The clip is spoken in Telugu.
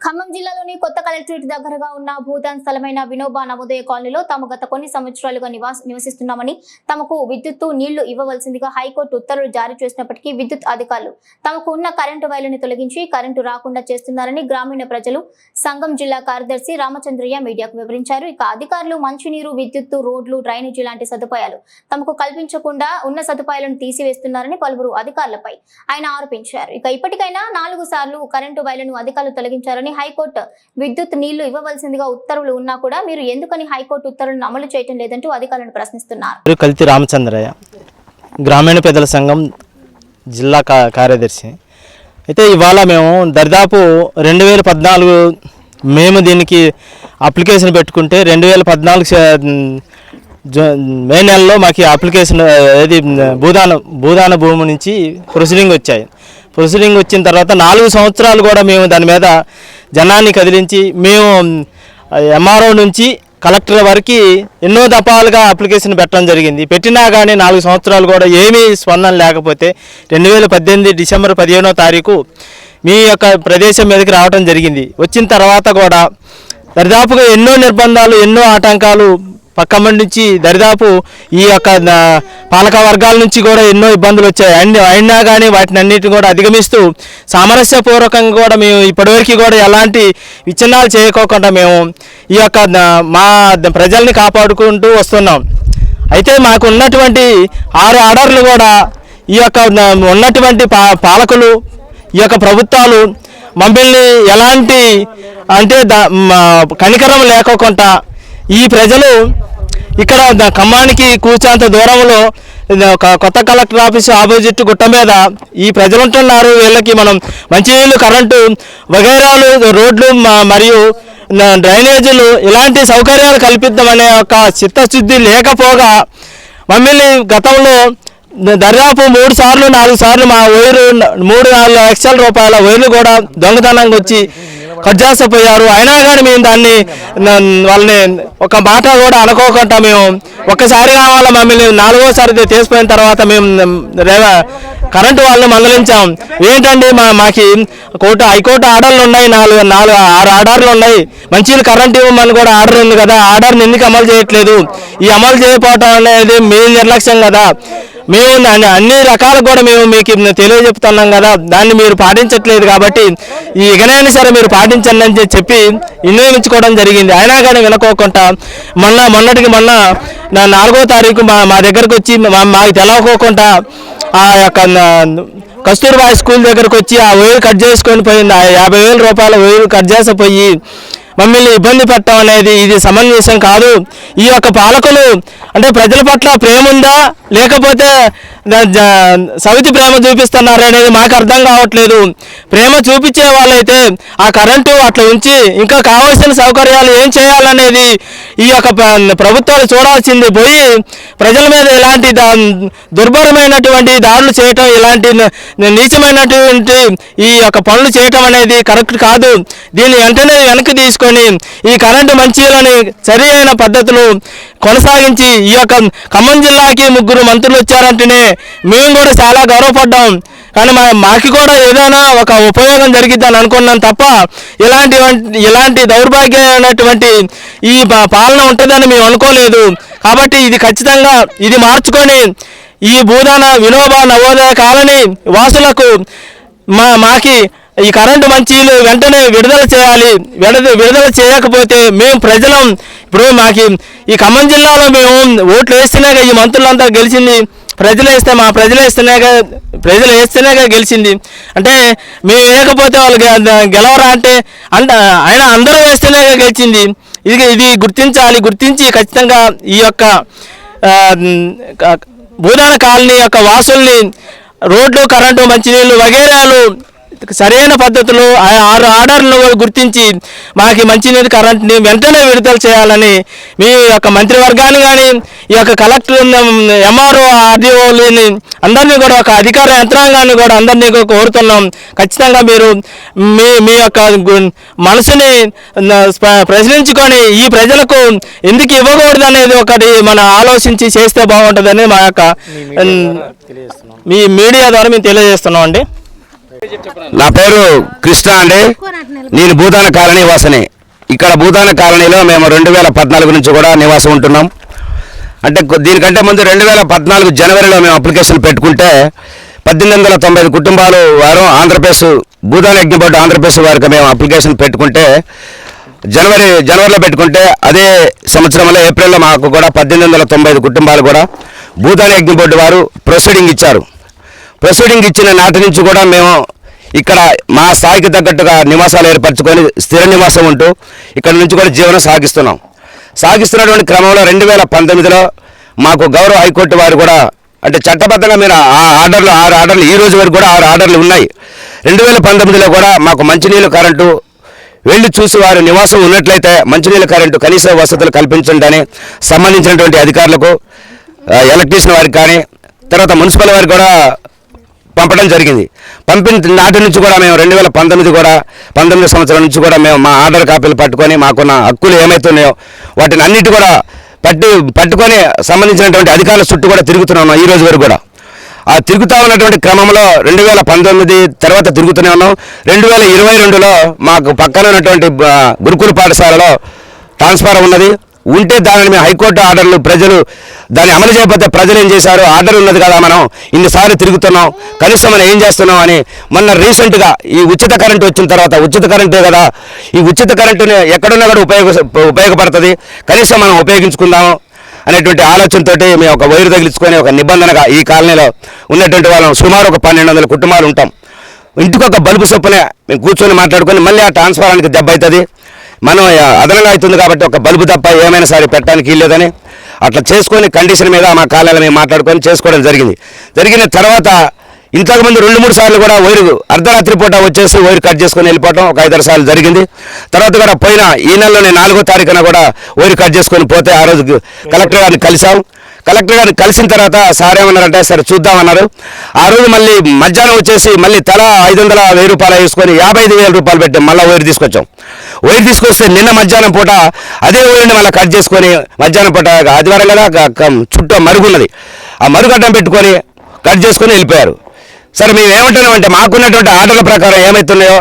ఖమ్మం జిల్లాలోని కొత్త కలెక్టరేట్ దగ్గరగా ఉన్న భూతాన్ స్థలమైన వినోబా నవోదయ కాలనీలో తాము గత కొన్ని సంవత్సరాలుగా నివాస నివసిస్తున్నామని తమకు విద్యుత్తు నీళ్ళు ఇవ్వవలసిందిగా హైకోర్టు ఉత్తర్వులు జారీ చేసినప్పటికీ విద్యుత్ అధికారులు తమకు ఉన్న కరెంటు వైర్లను తొలగించి కరెంటు రాకుండా చేస్తున్నారని గ్రామీణ ప్రజలు సంఘం జిల్లా కార్యదర్శి రామచంద్రయ్య మీడియాకు వివరించారు. ఇక అధికారులు మంచినీరు విద్యుత్తు రోడ్లు డ్రైనేజీ లాంటి సదుపాయాలు తమకు కల్పించకుండా ఉన్న సదుపాయాలను తీసివేస్తున్నారని పలువురు అధికారులపై ఆయన ఆరోపించారు. ఇక ఇప్పటికైనా నాలుగు సార్లు కరెంటు వైర్లను అధికారులు తొలగించారని హైకోర్టు విద్యుత్ నీళ్ళు ఇవ్వవలసిందిగా ఉత్తర్వులు ఉన్నా కూడా మీరు ఎందుకని హైకోర్టు ఉత్తర్వులను అమలు చేయటం లేదంటూ అధికారులను ప్రశ్నిస్తున్నారు. కల్తి రామచంద్రయ్య గ్రామీణ పేదల సంఘం జిల్లా కా కార్యదర్శి. అయితే ఇవాళ మేము దరిదాపు రెండు వేల పద్నాలుగు మేము దీనికి అప్లికేషన్ పెట్టుకుంటే రెండు వేల పద్నాలుగు జ- మే నెలలో మాకు అప్లికేషన్ ఏది భూదాన భూదాన భూమి నుంచి ప్రొసీడింగ్ వచ్చాయి. ప్రొసీడింగ్ వచ్చిన తర్వాత నాలుగు సంవత్సరాలు కూడా మేము దాని మీద జనాన్ని కదిలించి మేము ఎంఆర్ఓ నుంచి కలెక్టర్ వరకు ఎన్నో దఫాలుగా అప్లికేషన్ పెట్టడం జరిగింది. పెట్టినా కానీ నాలుగు సంవత్సరాలు కూడా ఏమీ స్పందన లేకపోతే రెండు వేల పద్దెనిమిది డిసెంబర్ పదిహేనో తారీఖు మీ యొక్క ప్రదేశం మీదకి రావడం జరిగింది. వచ్చిన తర్వాత కూడా దరిదాపుగా ఎన్నో నిర్బంధాలు ఎన్నో ఆటంకాలు పక్కన నుంచి దరిదాపు ఈ యొక్క పాలక వర్గాల నుంచి కూడా ఎన్నో ఇబ్బందులు వచ్చాయి. అన్ని అయినా కానీ వాటిని అన్నిటిని కూడా అధిగమిస్తూ సామరస్యపూర్వకంగా కూడా మేము ఇప్పటివరకు కూడా ఎలాంటి విచ్ఛిన్నాలు చేయకోకుండా మేము ఈ యొక్క మా ప్రజల్ని కాపాడుకుంటూ వస్తున్నాం. అయితే మాకు ఉన్నటువంటి ఆరు ఆర్డర్లు కూడా ఈ యొక్క ఉన్నటువంటి పా పాలకులు ఈ యొక్క ప్రభుత్వాలు మమ్మల్ని ఎలాంటి అంటే దా కనికరం లేకోకుండా ఈ ప్రజలు ఇక్కడ ఖమ్మానికి కూర్చోంత దూరంలో ఒక కొత్త కలెక్టర్ ఆఫీస్ ఆపోజిట్ గుట్ట మీద ఈ ప్రజలు ఉంటున్నారు వీళ్ళకి మనం మంచినీళ్ళు కరెంటు వగైరాలు రోడ్లు మరియు డ్రైనేజీలు ఇలాంటి సౌకర్యాలు కల్పిద్దామనే ఒక చిత్తశుద్ధి లేకపోగా మమ్మల్ని గతంలో దర్యాపు మూడు సార్లు నాలుగు సార్లు మా వైరు మూడు నాలుగు లక్షల రూపాయల వైర్లు కూడా దొంగతనంగా వచ్చి కట్ చేసపోయారు. అయినా కానీ మేము దాన్ని వాళ్ళని ఒక మాట కూడా అనుకోకుండా మేము ఒక్కసారి కావాలా మమ్మల్ని నాలుగోసారి తీసిపోయిన తర్వాత మేము రేవా కరెంటు వాళ్ళని మందలించాం. ఏంటండి మా మాకి కోర్టు హైకోర్టు ఆర్డర్లు ఉన్నాయి నాలుగు నాలుగు ఆరు ఆర్డర్లు ఉన్నాయి. మంచి కరెంట్ ఇవ్వమని కూడా ఆర్డర్ ఉంది కదా ఆర్డర్ని ఎందుకు అమలు చేయట్లేదు? ఈ అమలు చేయకపోవటం అనేది మీ నిర్లక్ష్యం కదా. మేము దాన్ని అన్ని రకాలు కూడా మేము మీకు తెలియజెప్తున్నాం కదా. దాన్ని మీరు పాటించట్లేదు కాబట్టి ఈ ఇకనైనా సరే మీరు పాటించండి అని చెప్పి వినియోగించుకోవడం జరిగింది. అయినా కానీ వినుకోకుండా మొన్న మొన్నటికి మొన్న నా నాలుగో తారీఖు మా మా దగ్గరకు వచ్చి మాకు తెలవకోకుండా ఆ యొక్క కస్తూర్బాయ్ కస్తూర్బా స్కూల్ దగ్గరకు వచ్చి ఆ వైరు కట్ చేసుకొని పోయింది. ఆ యాభై వేల రూపాయల వైరు కట్ చేసిపోయి మమ్మల్ని ఇబ్బంది పెట్టడం అనేది ఇది సమంజసం కాదు. ఈ యొక్క పాలకులు అంటే ప్రజల పట్ల ప్రేమ ఉందా? లేకపోతే సవితి ప్రేమ చూపిస్తున్నారు అనేది మాకు అర్థం కావట్లేదు. ప్రేమ చూపించే వాళ్ళైతే ఆ కరెంటు అట్లా ఉంచి ఇంకా కావాల్సిన సౌకర్యాలు ఏం చేయాలనేది ఈ యొక్క ప్రభుత్వాలు చూడాల్సింది పోయి ప్రజల మీద ఇలాంటి దుర్భరమైనటువంటి దాడులు చేయటం ఇలాంటి నీచమైనటువంటి ఈ యొక్క పనులు చేయటం అనేది కరెక్ట్ కాదు. దీన్ని వెంటనే వెనక్కి తీసుకొని ఈ కరెంటు మంచిలని సరి అయిన పద్ధతులు కొనసాగించి ఈ యొక్క ఖమ్మం జిల్లాకి ముగ్గురు మంత్రులు వచ్చారంటేనే మేము కూడా చాలా గౌరవపడ్డాం. కానీ మా మాకు కూడా ఏదైనా ఒక ఉపయోగం జరిగిద్దని అనుకున్నాం తప్ప ఇలాంటి ఇలాంటి దౌర్భాగ్యమైనటువంటి ఈ పాలన ఉంటుందని మేము అనుకోలేదు. కాబట్టి ఇది ఖచ్చితంగా ఇది మార్చుకొని ఈ భూదాన వినోబా నవోదయ కాలనీ వాసులకు మా మాకి ఈ కరెంటు మంచీలు వెంటనే విడుదల చేయాలి. విడుదల విడుదల చేయకపోతే మేము ప్రజలం ఇప్పుడు మాకు ఈ ఖమ్మం జిల్లాలో మేము ఓట్లు వేస్తేనేగా ఈ మంత్రులంతా గెలిచింది. ప్రజలు వేస్తే మా ప్రజలు వేస్తేనేగా ప్రజలు వేస్తేనేగా గెలిచింది. అంటే మేము వేయకపోతే వాళ్ళు గె- గెలవరా అంటే అంట ఆయన అందరూ వేస్తేనేగా గెలిచింది. ఇది ఇది గుర్తించాలి. గుర్తించి ఖచ్చితంగా ఈ యొక్క భూదాన కాలనీ యొక్క వాసుల్ని రోడ్లు కరెంటు మంచినీళ్ళు వగైరాలు సరైన పద్ధతిలో ఆ ఆరు ఆర్డర్లను గుర్తించి మాకు మంచినీరు కరెంట్ని వెంటనే విడుదల చేయాలని మీ యొక్క మంత్రివర్గాన్ని కానీ ఈ యొక్క కలెక్టర్ ఎంఆర్ఓ ఆర్డీఓని అందరినీ కూడా ఒక అధికార యంత్రాంగాన్ని కూడా అందరినీ కోరుతున్నాం. ఖచ్చితంగా మీరు మీ మీ యొక్క మనసుని ప్రశ్నించుకొని ఈ ప్రజలకు ఎందుకు ఇవ్వకూడదు అనేది ఒకటి మనం ఆలోచించి చేస్తే బాగుంటుందని మా యొక్క మీ మీడియా ద్వారా మేము తెలియజేస్తున్నాం అండి. నా పేరు కృష్ణ అండి. నేను భూదాన కాలనీ వాసని. ఇక్కడ భూదాన కాలనీలో మేము రెండు వేల పద్నాలుగు నుంచి కూడా నివాసం ఉంటున్నాం. అంటే దీనికంటే ముందు రెండు వేల పద్నాలుగు జనవరిలో మేము అప్లికేషన్ పెట్టుకుంటే పద్దెనిమిది వందల తొంభై ఐదు కుటుంబాలు వారు ఆంధ్రప్రదేశ్ భూదాన యజ్ఞ బోర్డు ఆంధ్రప్రదేశ్ వారికి మేము అప్లికేషన్ పెట్టుకుంటే జనవరి జనవరిలో పెట్టుకుంటే అదే సంవత్సరంలో ఏప్రిల్లో మాకు కూడా పద్దెనిమిది వందల తొంభై ఐదు కుటుంబాలు కూడా భూదాన యజ్ఞ బోర్డు వారు ప్రొసీడింగ్ ఇచ్చారు. ప్రొసీడింగ్ ఇచ్చిన నాటి నుంచి కూడా మేము ఇక్కడ మా స్థాయికి తగ్గట్టుగా నివాసాలు ఏర్పరచుకొని స్థిర నివాసం ఉంటూ ఇక్కడ నుంచి కూడా జీవనం సాగిస్తున్నాం. సాగిస్తున్నటువంటి క్రమంలో రెండు వేల పంతొమ్మిదిలో మాకు గౌరవ హైకోర్టు వారు కూడా అంటే చట్టబద్ధంగా మీరు ఆ ఆర్డర్లు ఆరు ఆర్డర్లు ఈ రోజు వరకు కూడా ఆరు ఆర్డర్లు ఉన్నాయి. రెండు వేల పంతొమ్మిదిలో కూడా మాకు మంచినీళ్ళు కరెంటు వెళ్ళి చూసి వారు నివాసం ఉన్నట్లయితే మంచినీళ్ళ కరెంటు కనీస వసతులు కల్పించండి సంబంధించినటువంటి అధికారులకు ఎలక్ట్రీషియన్ వారికి కానీ తర్వాత మున్సిపల్ వారికి కూడా పంపడం జరిగింది. పంపిన నాటి నుంచి కూడా మేము రెండు వేల పంతొమ్మిది కూడా పంతొమ్మిది సంవత్సరం నుంచి కూడా మేము మా ఆర్డర్ కాపీలు పట్టుకొని మాకున్న హక్కులు ఏమైతున్నాయో వాటిని అన్నిటి కూడా పట్టి పట్టుకొని సంబంధించినటువంటి అధికారుల చుట్టూ కూడా తిరుగుతున్నాం ఈ రోజు వరకు కూడా. ఆ తిరుగుతూ ఉన్నటువంటి క్రమంలో రెండు వేల పంతొమ్మిది తర్వాత తిరుగుతూనే ఉన్నాం. రెండు వేల ఇరవై రెండులో మాకు పక్కన ఉన్నటువంటి గురుకుల పాఠశాలలో ట్రాన్స్ఫారం ఉన్నది. ఉంటే దానిని మేము హైకోర్టు ఆర్డర్లు ప్రజలు దాన్ని అమలు చేయకపోతే ప్రజలు ఏం చేశారు? ఆర్డర్ ఉన్నది కదా మనం. ఇన్నిసార్లు తిరుగుతున్నాం. కనీసం మనం ఏం చేస్తున్నాం అని మొన్న రీసెంట్గా ఈ ఉచిత కరెంటు వచ్చిన తర్వాత ఉచిత కరెంటే కదా ఈ ఉచిత కరెంటుని ఎక్కడున్నా కూడా ఉపయోగ ఉపయోగపడుతుంది. కనీసం మనం ఉపయోగించుకుందాము అనేటువంటి ఆలోచనతోటి మేము ఒక వైరు తగిలించుకొని ఒక నిబంధనగా ఈ కాలనీలో ఉన్నటువంటి వాళ్ళం సుమారు ఒక పన్నెండు వందల కుటుంబాలు ఉంటాం. ఇంటికి ఒక బల్బు చొప్పునే మేము కూర్చొని మాట్లాడుకొని మళ్ళీ ఆ ట్రాన్స్ఫారానికి దెబ్బ అవుతుంది మనం అదనంగా అవుతుంది కాబట్టి ఒక బల్బు తప్ప ఏమైనా సరే పెట్టడానికి లేదని అట్లా చేసుకొని కండిషన్ మీద మా కాలాల మేము మాట్లాడుకొని చేసుకోవడం జరిగింది. జరిగిన తర్వాత ఇంతకుముందు రెండు మూడు సార్లు కూడా వైరు అర్ధరాత్రి పూట వచ్చేసి వైరు కట్ చేసుకొని వెళ్ళిపోవడం ఒక ఐదారు సార్లు జరిగింది. తర్వాత కూడా పోయిన ఈ నెలలోనే నాలుగో తారీఖున కూడా వైరు కట్ చేసుకొని పోతే ఆ రోజు కలెక్టర్ గారిని కలిసాం కలెక్టర్ గారిని కలిసిన తర్వాత సార్ ఏమన్నారంటే సరే చూద్దామన్నారు. ఆ రోజు మళ్ళీ మధ్యాహ్నం వచ్చేసి మళ్ళీ తల ఐదు వందల వెయ్యి రూపాయలు వేసుకొని యాభై ఐదు వేల రూపాయలు పెట్టి మళ్ళీ వైర్ తీసుకొచ్చాం. వైర్ తీసుకొస్తే నిన్న మధ్యాహ్నం పూట అదే వైర్ని మళ్ళీ కట్ చేసుకొని మధ్యాహ్నం పూట ఆదివారం కదా చుట్టూ మరుగున్నది ఆ మరుగడ్డం పెట్టుకొని కట్ చేసుకొని వెళ్ళిపోయారు. సరే మేము ఏమంటున్నామంటే మాకున్నటువంటి ఆర్డర్ల ప్రకారం ఏమవుతున్నాయో